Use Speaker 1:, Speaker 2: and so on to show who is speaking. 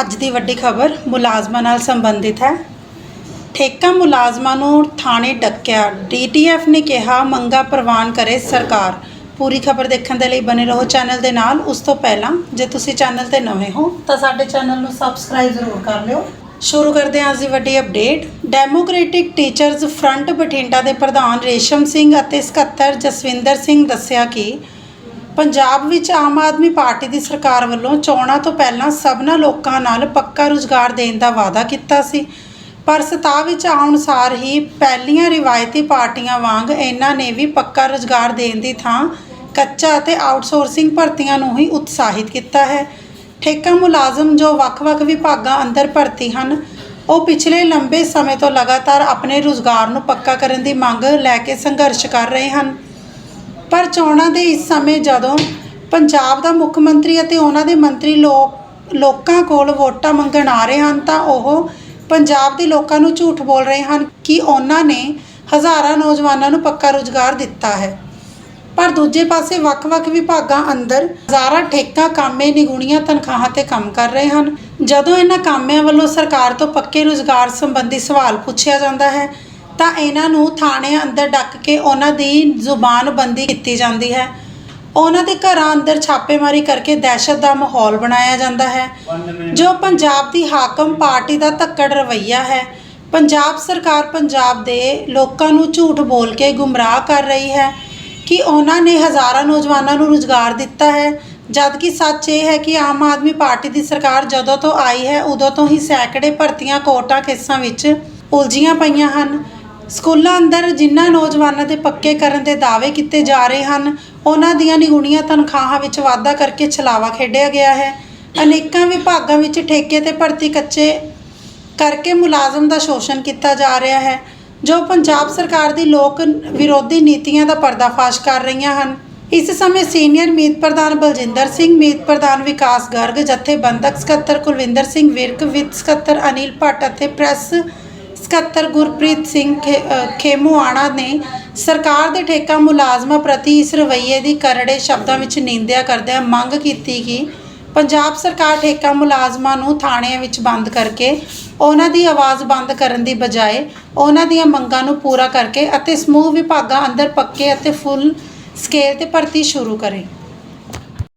Speaker 1: ਅੱਜ ਦੀ ਵੱਡੀ ਖਬਰ ਮੁਲਾਜ਼ਮਾਂ ਨਾਲ ਸੰਬੰਧਿਤ ਹੈ। ਠੇਕਾ ਮੁਲਾਜ਼ਮਾਂ ਨੂੰ ਥਾਣੇ ਡੱਕਿਆ। ਡੀਟੀਐਫ ਨੇ ਕਿਹਾ, ਮੰਗਾ ਪ੍ਰਵਾਨ ਕਰੇ ਸਰਕਾਰ। ਪੂਰੀ ਖਬਰ ਦੇਖਣ ਦੇ ਲਈ ਬਨੇ ਰਹੋ ਚੈਨਲ ਦੇ ਨਾਲ। ਉਸ ਤੋਂ ਪਹਿਲਾਂ, ਜੇ ਤੁਸੀਂ ਚੈਨਲ ਤੇ ਨਵੇਂ ਹੋ, ਤਾਂ ਸਾਡੇ ਚੈਨਲ ਨੂੰ ਸਬਸਕ੍ਰਾਈਬ ਜ਼ਰੂਰ ਕਰ ਲਿਓ। ਸ਼ੁਰੂ ਕਰਦੇ ਹਾਂ ਅੱਜ ਦੀ ਵੱਡੀ update. Democratic teachers front Bathinda ਦੇ ਪ੍ਰਧਾਨ ਰੇਸ਼ਮ ਸਿੰਘ ਅਤੇ ਸਕੱਤਰ ਜਸਵਿੰਦਰ ਸਿੰਘ ਦੱਸਿਆ ਕਿ ਪੰਜਾਬ ਵਿੱਚ ਆਮ ਆਦਮੀ ਪਾਰਟੀ ਦੀ ਸਰਕਾਰ ਵੱਲੋਂ ਚੋਣਾਂ ਤੋਂ ਪਹਿਲਾਂ ਸਭਨਾ ਲੋਕਾਂ ਨਾਲ ਪੱਕਾ ਰੁਜ਼ਗਾਰ ਦੇਣ ਦਾ ਵਾਅਦਾ ਕੀਤਾ ਸੀ। ਪਰ ਸਤਾ ਵਿੱਚ ਆਉਣ ਸਾਰ ਹੀ ਪਹਿਲੀਆਂ ਰਿਵਾਇਤੀ ਪਾਰਟੀਆਂ ਵਾਂਗ ਇਹਨਾਂ ਨੇ ਵੀ ਪੱਕਾ ਰੁਜ਼ਗਾਰ ਦੇਣ ਦੀ ਥਾਂ ਕੱਚਾ ਅਤੇ ਆਊਟਸੋਰਸਿੰਗ ਭਰਤੀਆਂ ਨੂੰ ਹੀ ਉਤਸ਼ਾਹਿਤ ਕੀਤਾ ਹੈ। ਠੇਕਾ ਮੁਲਾਜ਼ਮ ਜੋ ਵੱਖ-ਵੱਖ ਵਿਭਾਗਾਂ ਅੰਦਰ ਭਰਤੀ ਹਨ, ਉਹ ਪਿਛਲੇ ਲੰਬੇ ਸਮੇਂ ਤੋਂ ਲਗਾਤਾਰ ਆਪਣੇ ਰੁਜ਼ਗਾਰ ਨੂੰ ਪੱਕਾ ਕਰਨ ਦੀ ਮੰਗ ਲੈ ਕੇ ਸੰਘਰਸ਼ ਕਰ ਰਹੇ ਹਨ। ਪਰ ਚੋਣਾਂ ਦੇ ਇਸ ਸਮੇਂ ਜਦੋਂ ਪੰਜਾਬ ਦਾ ਮੁੱਖ ਮੰਤਰੀ ਅਤੇ ਉਹਨਾਂ ਦੇ ਮੰਤਰੀ ਲੋਕ, ਲੋਕਾਂ ਕੋਲ ਵੋਟਾਂ ਮੰਗਣ ਆ ਰਹੇ ਹਨ ਤਾਂ ਉਹ ਪੰਜਾਬ ਦੇ ਲੋਕਾਂ ਨੂੰ ਝੂਠ ਬੋਲ ਰਹੇ ਹਨ ਕਿ ਉਹਨਾਂ ਨੇ ਹਜ਼ਾਰਾਂ ਨੌਜਵਾਨਾਂ ਨੂੰ ਪੱਕਾ ਰੁਜ਼ਗਾਰ ਦਿੱਤਾ ਹੈ। ਪਰ ਦੂਜੇ ਪਾਸੇ ਵੱਖ-ਵੱਖ ਵਿਭਾਗਾਂ ਅੰਦਰ ਹਜ਼ਾਰਾਂ ਠੇਕਾ, ਕਾਮੇ, ਨਿਗੁਣੀਆਂ ਤਨਖਾਹਾਂ ਤੇ ਕੰਮ ਕਰ ਰਹੇ ਹਨ। ਜਦੋਂ ਇਹਨਾਂ ਕਾਮਿਆਂ ਵੱਲੋਂ ਸਰਕਾਰ ਤੋਂ ਪੱਕੇ ਰੁਜ਼ਗਾਰ ਸੰਬੰਧੀ ਸਵਾਲ ਪੁੱਛਿਆ ਜਾਂਦਾ ਹੈ ਤਾਂ ਇਹਨਾਂ ਨੂੰ ਥਾਣੇ ਅੰਦਰ ਡੱਕ ਕੇ ਉਹਨਾਂ ਦੀ ਜ਼ੁਬਾਨਬੰਦੀ ਕੀਤੀ ਜਾਂਦੀ ਹੈ। ਉਹਨਾਂ ਦੇ ਘਰਾਂ ਅੰਦਰ ਛਾਪੇਮਾਰੀ ਕਰਕੇ ਦਹਿਸ਼ਤ ਦਾ ਮਾਹੌਲ ਬਣਾਇਆ ਜਾਂਦਾ ਹੈ, ਜੋ ਪੰਜਾਬ ਦੀ ਹਾਕਮ ਪਾਰਟੀ ਦਾ ਧੱਕੜ ਰਵੱਈਆ ਹੈ। ਪੰਜਾਬ ਸਰਕਾਰ ਪੰਜਾਬ ਦੇ ਲੋਕਾਂ ਨੂੰ ਝੂਠ ਬੋਲ ਕੇ ਗੁੰਮਰਾਹ ਕਰ ਰਹੀ ਹੈ ਕਿ ਉਹਨਾਂ ਨੇ ਹਜ਼ਾਰਾਂ ਨੌਜਵਾਨਾਂ ਨੂੰ ਰੁਜ਼ਗਾਰ ਦਿੱਤਾ ਹੈ ਜਦ ਕਿ ਸੱਚ ਇਹ ਹੈ ਕਿ ਆਮ ਆਦਮੀ ਪਾਰਟੀ ਦੀ ਸਰਕਾਰ ਜਦੋਂ ਤੋਂ ਆਈ ਹੈ, ਉਦੋਂ ਤੋਂ ਹੀ ਸੈਂਕੜੇ ਭਰਤੀਆਂ ਕੋਟਾ ਕੇਸਾਂ ਵਿੱਚ ਉਲਝੀਆਂ ਪਈਆਂ ਹਨ। ਸਕੂਲਾਂ ਅੰਦਰ ਜਿਨ੍ਹਾਂ ਨੌਜਵਾਨਾਂ ਦੇ ਪੱਕੇ ਕਰਨ ਦੇ ਦਾਅਵੇ ਕੀਤੇ ਜਾ ਰਹੇ ਹਨ, ਉਹਨਾਂ ਦੀਆਂ ਨਿਗੁਣੀਆਂ ਤਨਖਾਹਾਂ ਵਿੱਚ ਵਾਧਾ ਕਰਕੇ ਛਲਾਵਾ ਖੇਡਿਆ ਗਿਆ ਹੈ। ਅਨੇਕਾਂ ਵਿਭਾਗਾਂ ਵਿੱਚ ਠੇਕੇ ਤੇ ਭਰਤੀ ਕੱਚੇ ਕਰਕੇ ਮੁਲਾਜ਼ਮ ਦਾ ਸ਼ੋਸ਼ਣ ਕੀਤਾ ਜਾ ਰਿਹਾ ਹੈ, ਜੋ ਪੰਜਾਬ ਸਰਕਾਰ ਦੀ ਲੋਕ ਵਿਰੋਧੀ ਨੀਤੀਆਂ ਦਾ ਪਰਦਾਫਾਸ਼ ਕਰ ਰਹੀਆਂ ਹਨ। ਇਸ ਸਮੇਂ ਸੀਨੀਅਰ ਮੀਤ ਪ੍ਰਧਾਨ ਬਲਜਿੰਦਰ ਸਿੰਘ, ਮੀਤ ਪ੍ਰਧਾਨ ਵਿਕਾਸ ਗਰਗ, ਜਥੇਬੰਦਕ ਸਕੱਤਰ ਕੁਲਵਿੰਦਰ ਸਿੰਘ ਵਿਰਕ, ਵਿੱਤ ਸਕੱਤਰ ਅਨਿਲ ਭੱਟ ਅਤੇ ਪ੍ਰੈਸ ਸਕੱਤਰ ਗੁਰਪ੍ਰੀਤ ਸਿੰਘ ਖੇ- ਅ, ਖੇਮੂਆਣਾ ਨੇ ਸਰਕਾਰ ਦੇ ਠੇਕਾ ਮੁਲਾਜ਼ਮਾਂ ਪ੍ਰਤੀ ਇਸ ਰਵੱਈਏ ਦੀ ਕਰੜੇ ਸ਼ਬਦਾਂ ਵਿੱਚ ਨਿੰਦਿਆ ਕਰਦਿਆਂ ਮੰਗ ਕੀਤੀ ਕਿ ਪੰਜਾਬ ਸਰਕਾਰ ਠੇਕਾ ਮੁਲਾਜ਼ਮਾਂ ਨੂੰ ਥਾਣਿਆਂ ਵਿੱਚ ਬੰਦ ਕਰਕੇ ਉਹਨਾਂ ਦੀ ਆਵਾਜ਼ ਬੰਦ ਕਰਨ ਦੀ ਬਜਾਏ ਉਹਨਾਂ ਦੀਆਂ ਮੰਗਾਂ ਨੂੰ ਪੂਰਾ ਕਰਕੇ ਅਤੇ ਸਮੂਹ ਵਿਭਾਗਾਂ ਅੰਦਰ ਪੱਕੇ ਅਤੇ ਫੁੱਲ ਸਕੇਲ ਤੇ ਭਰਤੀ ਸ਼ੁਰੂ ਕਰੇ।